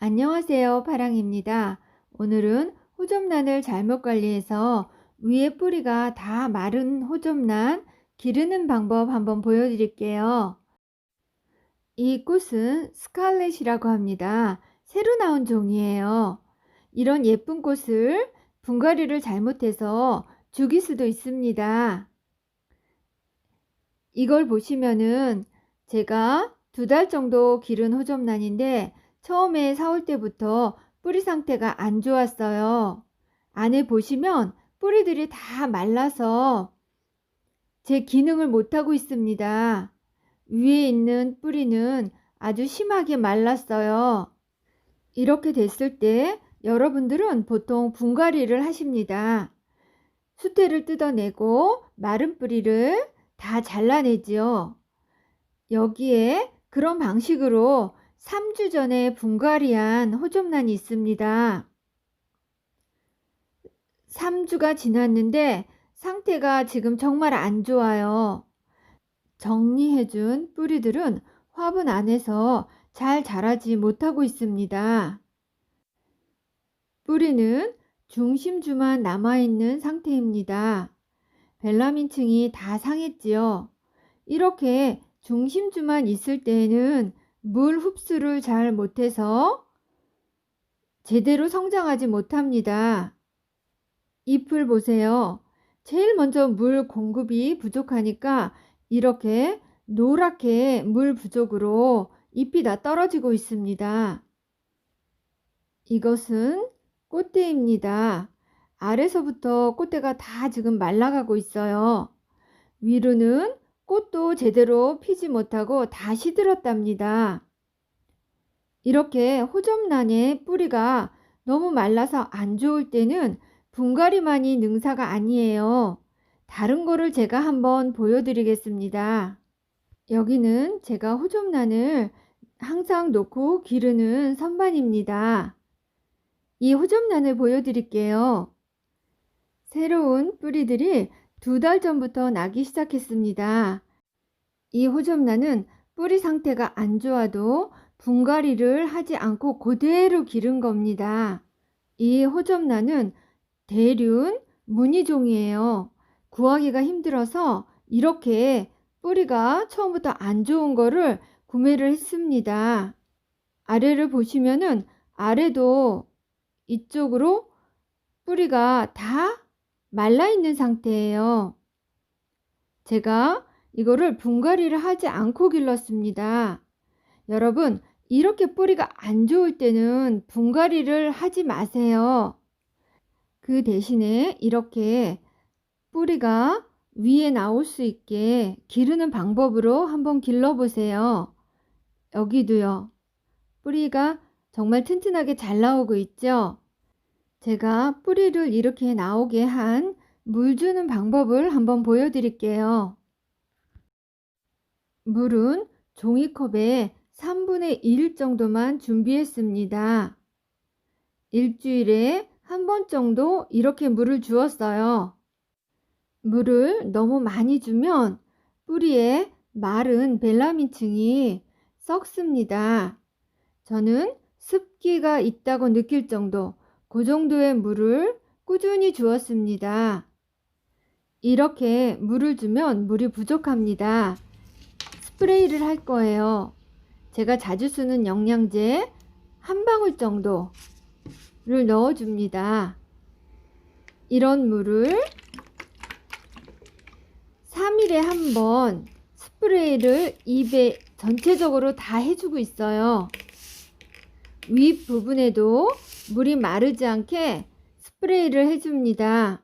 안녕하세요. 파랑입니다. 오늘은 호접란을 잘못 관리해서 위에 뿌리가 다 마른 호접란 기르는 방법 한번 보여드릴게요. 이 꽃은 스칼렛이라고 합니다. 새로 나온 종이에요. 이런 예쁜 꽃을 분갈이를 잘못해서 죽일 수도 있습니다. 이걸 보시면은 제가 두 달 정도 기른 호접란인데 처음에 사올 때부터 뿌리 상태가 안 좋았어요. 안에 보시면 뿌리들이 다 말라서 제 기능을 못하고 있습니다. 위에 있는 뿌리는 아주 심하게 말랐어요. 이렇게 됐을 때 여러분들은 보통 분갈이를 하십니다. 수태를 뜯어내고 마른 뿌리를 다 잘라내지요. 여기에 그런 방식으로 3주 전에 분갈이한 호접란이 있습니다. 3주가 지났는데 상태가 지금 정말 안 좋아요. 정리해준 뿌리들은 화분 안에서 잘 자라지 못하고 있습니다. 뿌리는 중심주만 남아있는 상태입니다. 벨라민층이 다 상했지요. 이렇게 중심주만 있을 때에는 물 흡수를 잘 못해서 제대로 성장하지 못합니다. 잎을 보세요. 제일 먼저 물 공급이 부족하니까 이렇게 노랗게 물 부족으로 잎이 다 떨어지고 있습니다. 이것은 꽃대입니다. 아래서부터 꽃대가 다 지금 말라가고 있어요. 위로는 꽃도 제대로 피지 못하고 다 시들었답니다. 이렇게 호접란의 뿌리가 너무 말라서 안 좋을 때는 분갈이만이 능사가 아니에요. 다른 거를 제가 한번 보여드리겠습니다. 여기는 제가 호접란을 항상 놓고 기르는 선반입니다. 이 호접란을 보여드릴게요. 새로운 뿌리들이 두 달 전부터 나기 시작했습니다. 이 호접란은 뿌리 상태가 안 좋아도 분갈이를 하지 않고 그대로 기른 겁니다. 이 호접란은 대륜 무늬종이에요. 구하기가 힘들어서 이렇게 뿌리가 처음부터 안 좋은 거를 구매를 했습니다. 아래를 보시면은 아래도 이쪽으로 뿌리가 다 말라 있는 상태예요. 제가 이거를 분갈이를 하지 않고 길렀습니다. 여러분, 이렇게 뿌리가 안 좋을 때는 분갈이를 하지 마세요. 그 대신에 이렇게 뿌리가 위에 나올 수 있게 기르는 방법으로 한번 길러보세요. 여기도요. 뿌리가 정말 튼튼하게 잘 나오고 있죠? 제가 뿌리를 이렇게 나오게 한 물 주는 방법을 한번 보여드릴게요. 물은 종이컵에 3분의 1 정도만 준비했습니다. 일주일에 한 번 정도 이렇게 물을 주었어요. 물을 너무 많이 주면 뿌리에 마른 벨라민층이 썩습니다. 저는 습기가 있다고 느낄 정도, 그 정도의 물을 꾸준히 주었습니다. 이렇게 물을 주면 물이 부족합니다. 스프레이를 할 거예요. 제가 자주 쓰는 영양제 한 방울 정도를 넣어줍니다. 이런 물을 3일에 한 번 스프레이를 입에 전체적으로 다 해주고 있어요. 윗 부분에도 물이 마르지 않게 스프레이를 해줍니다.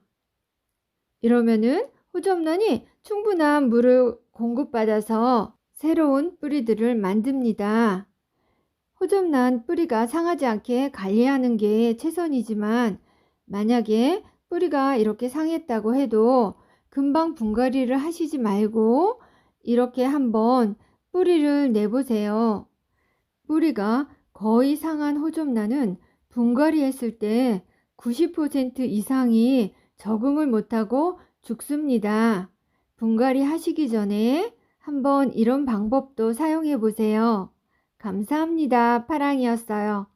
이러면은 호접란이 충분한 물을 공급받아서 새로운 뿌리들을 만듭니다. 호접란 뿌리가 상하지 않게 관리하는 게 최선이지만 만약에 뿌리가 이렇게 상했다고 해도 금방 분갈이를 하시지 말고 이렇게 한번 뿌리를 내보세요. 뿌리가 거의 상한 호접란은 분갈이 했을 때 90% 이상이 적응을 못하고 죽습니다. 분갈이 하시기 전에 한번 이런 방법도 사용해 보세요. 감사합니다. 파랑이었어요.